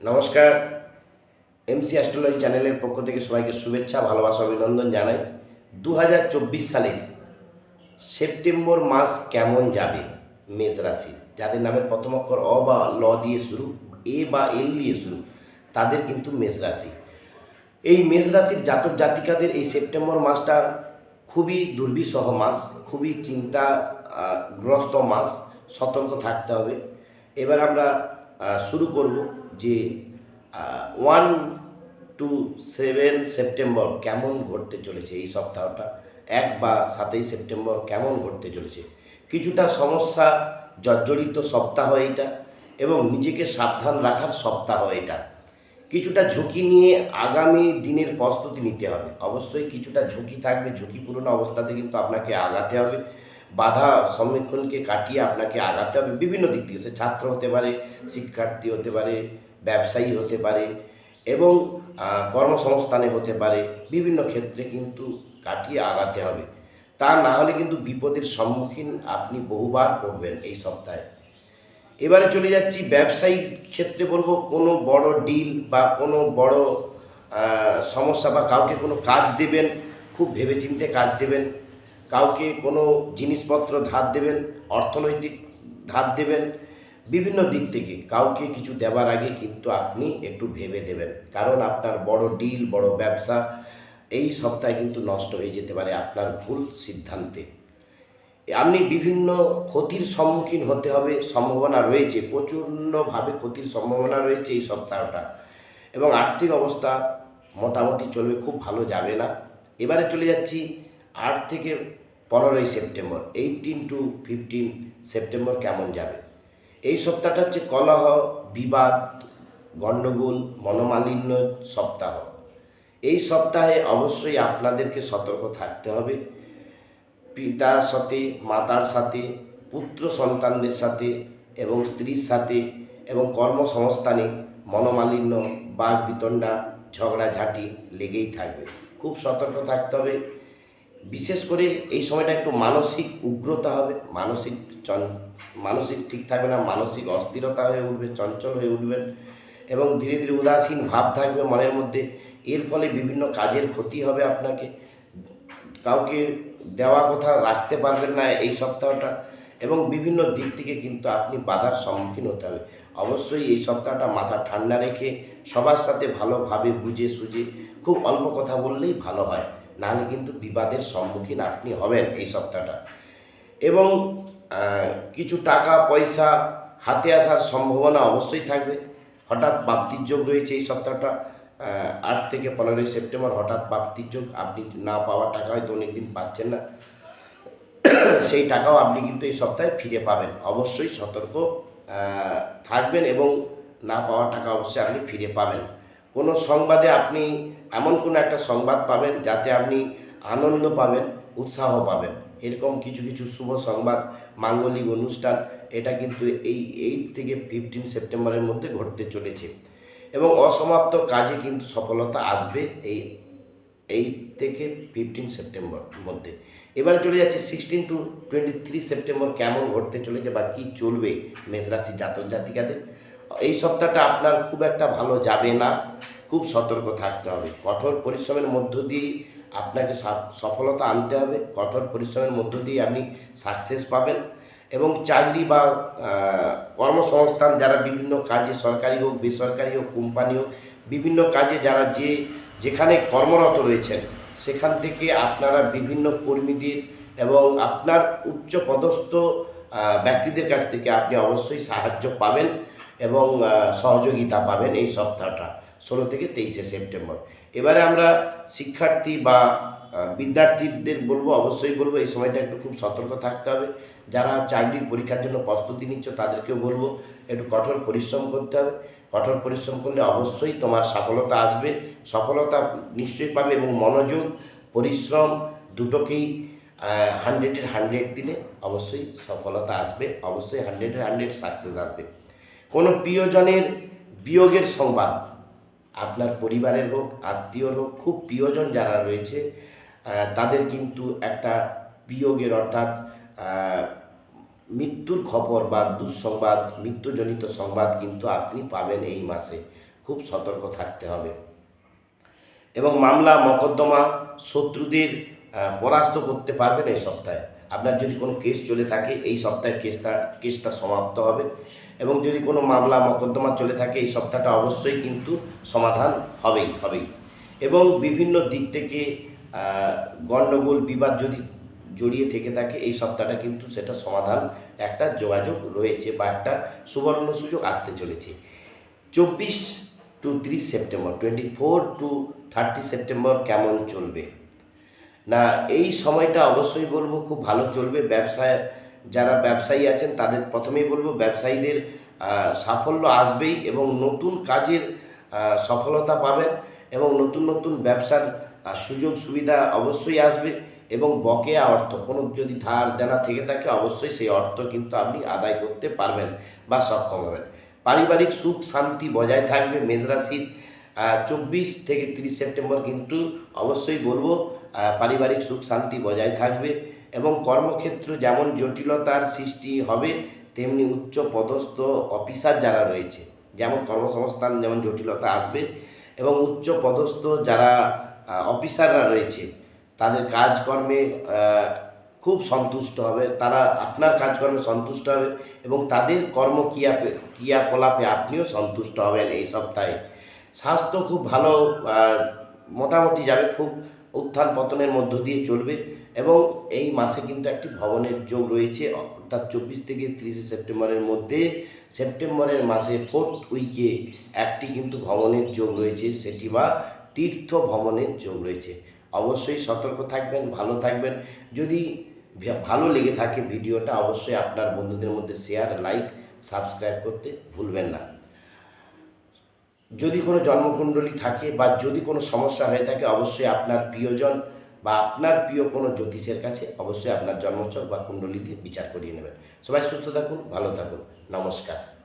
নমস্কার। MC astrology চ্যানেলের পক্ষ থেকে সবাইকে শুভেচ্ছা ভালোবাসা অভিনন্দন জানাই। দু সালের সেপ্টেম্বর মাস কেমন যাবে? মেষ রাশি। যাদের নামের প্রথম অক্ষর অ বা ল দিয়ে শুরু এ বা এল দিয়ে শুরু তাদের কিন্তু মেষ রাশি। এই মেষ রাশির জাতক জাতিকাদের এই সেপ্টেম্বর মাসটা খুবই দুর্বিষহ মাস খুবই চিন্তা আহ, গ্রস্ত মাস। সতর্ক থাকতে হবে। এবার আমরা শুরু করব যে ওয়ান টু সেভেন সেপ্টেম্বর কেমন ঘটতে চলেছে এই সপ্তাহটা? এক বা সাতই সেপ্টেম্বর কেমন ঘটতে চলেছে? কিছুটা সমস্যা, জর্জরিত সপ্তাহ এটা এবং নিজেকে সাবধান রাখার সপ্তাহ এটা। কিছুটা ঝুঁকি নিয়ে আগামী দিনের প্রস্তুতি নিতে হবে। অবশ্যই কিছুটা ঝুঁকি থাকবে। ঝুঁকিপূর্ণ অবস্থাতে কিন্তু আপনাকে আগাতে হবে। বাধা সম্মুখীনকে কাটিয়ে আপনাকে আগাতে হবে। বিভিন্ন দিক থেকে সে ছাত্র হতে পারে, শিক্ষার্থী হতে পারে, ব্যবসায়ী হতে পারে এবং কর্মসংস্থানে হতে পারে, বিভিন্ন ক্ষেত্রে কিন্তু কাটিয়ে আগাতে হবে। তা না হলে কিন্তু বিপদের সম্মুখীন আপনি বহুবার পড়বেন এই সপ্তাহে। এবারে চলে যাচ্ছি ব্যবসায়িক ক্ষেত্রে বলব, কোনো বড় ডিল বা কোনো বড় সমস্যা বা কাউকে কোনো কাজ দেবেন, খুব ভেবেচিন্তে কাজ দেবেন কাউকে কোনো জিনিসপত্র ধার দেবেন, অর্থনৈতিক ধার দেবেন, বিভিন্ন দিক থেকে কাউকে কিছু দেওয়ার আগে কিন্তু আপনি একটু ভেবে দেবেন। কারণ আপনার বড় ডিল, বড় ব্যবসা, এই সপ্তাহে কিন্তু নষ্ট হয়ে যেতে পারে আপনার ভুল সিদ্ধান্তে। আপনি বিভিন্ন ক্ষতির সম্মুখীন হতে হবে, সম্ভাবনা রয়েছে, প্রচণ্ডভাবে ক্ষতির সম্ভাবনা রয়েছে এই সপ্তাহটা। এবং আর্থিক অবস্থা মোটামুটি চলবে, খুব ভালো যাবে না। এবারে চলে যাচ্ছি আট থেকে পনেরোই September eighteen to fifteen September কেমন যাবে? এই সপ্তাহটা হচ্ছে কলহ, বিবাদ, গণ্ডগোল, মনোমালিন্য সপ্তাহ। এই সপ্তাহে অবশ্যই আপনাদেরকে সতর্ক থাকতে হবে। পিতার সাথে, মাতার সাথে, পুত্র সন্তানদের সাথে এবং স্ত্রীর সাথে এবং কর্মসংস্থানে মনোমালিন্য বাঘ বিতণ্ডা, ঝগড়াঝাঁটি লেগেই থাকবে। খুব সতর্ক থাকতে হবে। বিশেষ করে এই সময়টা একটু মানসিক উগ্রতা হবে, মানসিক চন, মানসিক ঠিক থাকবে না, মানসিক অস্থিরতা হয়ে উঠবে, চঞ্চল হয়ে উঠবেন এবং ধীরে ধীরে উদাসীন ভাব থাকবে মনের মধ্যে। এর ফলে বিভিন্ন কাজের ক্ষতি হবে আপনাকে। কাউকে দেওয়া কথা রাখতে পারবেন না এই সপ্তাহটা এবং বিভিন্ন দিক থেকে কিন্তু আপনি বাধার সম্মুখীন হতে হবে। অবশ্যই এই সপ্তাহটা মাথা ঠান্ডা রেখে সবার সাথে ভালোভাবে বুঝে সুঝে খুব অল্প কথা বললেই ভালো হয়। নাহলে কিন্তু বিবাদের সম্মুখীন আপনি হবেন এই সপ্তাহটা। এবং কিছু টাকা, পয়সা হাতে আসার সম্ভাবনা অবশ্যই থাকবে। হঠাৎ প্রাপ্তির যোগ রয়েছে এই সপ্তাহটা আট থেকে পনেরোই সেপ্টেম্বর হঠাৎ প্রাপ্তির যোগ, আপনি না পাওয়া টাকা হয়তো অনেকদিন পাচ্ছেন না। সেই টাকাও আপনি কিন্তু এই সপ্তাহে ফিরে পাবেন। অবশ্যই সতর্ক থাকবেন এবং না পাওয়া টাকা অবশ্যই আপনি ফিরে পাবেন। কোনো সংবাদে আপনি এমন কোনো একটা সংবাদ পাবেন যাতে আপনি আনন্দ পাবেন, উৎসাহ পাবেন। এরকম কিছু কিছু শুভ সংবাদ, মাঙ্গলিক অনুষ্ঠান, এটা কিন্তু এই এইট থেকে ফিফটিন সেপ্টেম্বরের মধ্যে ঘটতে চলেছে। এবং অসমাপ্ত কাজে কিন্তু সফলতা আসবে এই এইট থেকে ফিফটিন সেপ্টেম্বর মধ্যে। এবারে চলে যাচ্ছে sixteen to twenty three September কেমন ঘটতে চলেছে বা কী চলবে মেষরাশি জাতক জাতিকাদের। এই সপ্তাহটা আপনার খুব একটা ভালো যাবে না। খুব সতর্ক থাকতে হবে। কঠোর পরিশ্রমের মধ্য দিয়ে আপনাকে সফলতা আনতে হবে। কঠোর পরিশ্রমের মধ্য দিয়ে আপনি সাকসেস পাবেন এবং চাকরি বা কর্মসংস্থান যারা বিভিন্ন কাজে সরকারি হোক, বেসরকারি হোক, কোম্পানি হোক, বিভিন্ন কাজে যারা যে, যেখানে কর্মরত রয়েছেন, সেখান থেকে আপনারা বিভিন্ন কর্মীদের এবং আপনার উচ্চ পদস্থ ব্যক্তিদের কাছ থেকে আপনি অবশ্যই সাহায্য পাবেন। এবং সহযোগিতা পাবেন এই সপ্তাহটা, ষোলো থেকে তেইশে সেপ্টেম্বর। এবারে আমরা শিক্ষার্থী বা বিদ্যার্থীদের বলব, অবশ্যই বলব, এই সময়টা একটু খুব সতর্ক থাকতে হবে। যারা চাকরির পরীক্ষার জন্য প্রস্তুতি নিচ্ছ, তাদেরকেও বলব, একটু কঠোর পরিশ্রম করতে হবে। কঠোর পরিশ্রম করলে অবশ্যই তোমার সফলতা আসবে, সফলতা নিশ্চয়ই পাবে এবং মনোযোগ, পরিশ্রম দুটোকেই হান্ড্রেডের হান্ড্রেড দিলে অবশ্যই সফলতা আসবে, অবশ্যই হান্ড্রেডের হান্ড্রেড সাকসেস আসবে। কোনো প্রিয়জনের বিয়োগের সংবাদ। আপনার পরিবারের হোক, আত্মীয়র হোক, খুব প্রিয়জন যারা রয়েছে তাদের কিন্তু একটা বিয়োগের অর্থাৎ মৃত্যুর খবর বা দুঃসংবাদ, মৃত্যুজনিত সংবাদ কিন্তু আপনি পাবেন এই মাসে। খুব সতর্ক থাকতে হবে। এবং মামলা, মকদ্দমা শত্রুদের পরাস্ত করতে পারবেন এই সপ্তাহে। আপনার যদি কোনো কেস চলে থাকে, এই সপ্তাহে কেসটা কেসটা সমাপ্ত হবে। এবং যদি কোনো মামলা, মকদ্দমা চলে থাকে, এই সপ্তাহটা অবশ্যই কিন্তু সমাধান হবেই হবেই। এবং বিভিন্ন দিক থেকে গণ্ডগোল বিবাদ যদি জড়িয়ে থেকে থাকে, এই সপ্তাহটা কিন্তু সেটা সমাধান একটা যোগাযোগ রয়েছে বা একটা সুবর্ণ সুযোগ আসতে চলেছে। চব্বিশ টু তিরিশ September twenty four to thirty September কেমন চলবে? না, এই সময়টা অবশ্যই বলব খুব ভালো চলবে। ব্যবসায়, যারা ব্যবসায়ী আছেন তাদের প্রথমেই বলব ব্যবসায়ীদের সাফল্য আসবেই এবং নতুন কাজের সফলতা পাবেন এবং নতুন নতুন ব্যবসার সুযোগ সুবিধা অবশ্যই আসবে এবং বকেয়া অর্থ, কোনো যদি ধার দেনা থেকে থাকে অবশ্যই সেই অর্থ কিন্তু আপনি আদায় করতে পারবেন বা সক্ষম হবেন। পারিবারিক সুখ শান্তি বজায় থাকবে মেজরাশির চব্বিশ থেকে তিরিশ সেপ্টেম্বর কিন্তু অবশ্যই বলব পারিবারিক সুখ শান্তি বজায় থাকবে এবং কর্মক্ষেত্র যেমন জটিলতার সৃষ্টি হবে, তেমনি উচ্চ পদস্থ অফিসার যারা রয়েছে, যেমন কর্মসংস্থান যেমন জটিলতা আসবে এবং উচ্চ পদস্থ যারা অফিসাররা রয়েছে, তাদের কাজকর্মে খুব সন্তুষ্ট হবে, তারা আপনার কাজকর্মে সন্তুষ্ট হবে এবং তাদের কর্ম ক্রিয়া ক্রিয়াকলাপে আপনিও সন্তুষ্ট হবেন এই সপ্তাহে। স্বাস্থ্য খুব ভালো মোটামুটি যাবে, খুব উত্থান পতনের মধ্য দিয়ে চলবে এবং এই মাসে কিন্তু একটি ভবনের যোগ রয়েছে, অর্থাৎ চব্বিশ থেকে তিরিশে সেপ্টেম্বরের মধ্যে। সেপ্টেম্বরের মাসে ফোর্থ উইকে একটি কিন্তু ভ্রমণের যোগ রয়েছে, সেটি বা তীর্থ ভ্রমণের যোগ রয়েছে। অবশ্যই সতর্ক থাকবেন, ভালো থাকবেন। যদি ভালো লেগে থাকে ভিডিওটা, অবশ্যই আপনার বন্ধুদের মধ্যে শেয়ার, লাইক, সাবস্ক্রাইব করতে ভুলবেন না। যদি কোনো জন্মকুণ্ডলী থাকে বা যদি কোনো সমস্যা হয়ে থাকে, অবশ্যই আপনার প্রিয়জন বা আপনার প্রিয় কোনো জ্যোতিষের কাছে অবশ্যই আপনার জন্মচক বা কুণ্ডলী দিয়ে বিচার করিয়ে নেবেন। সবাই সুস্থ থাকুন, ভালো থাকুন। নমস্কার।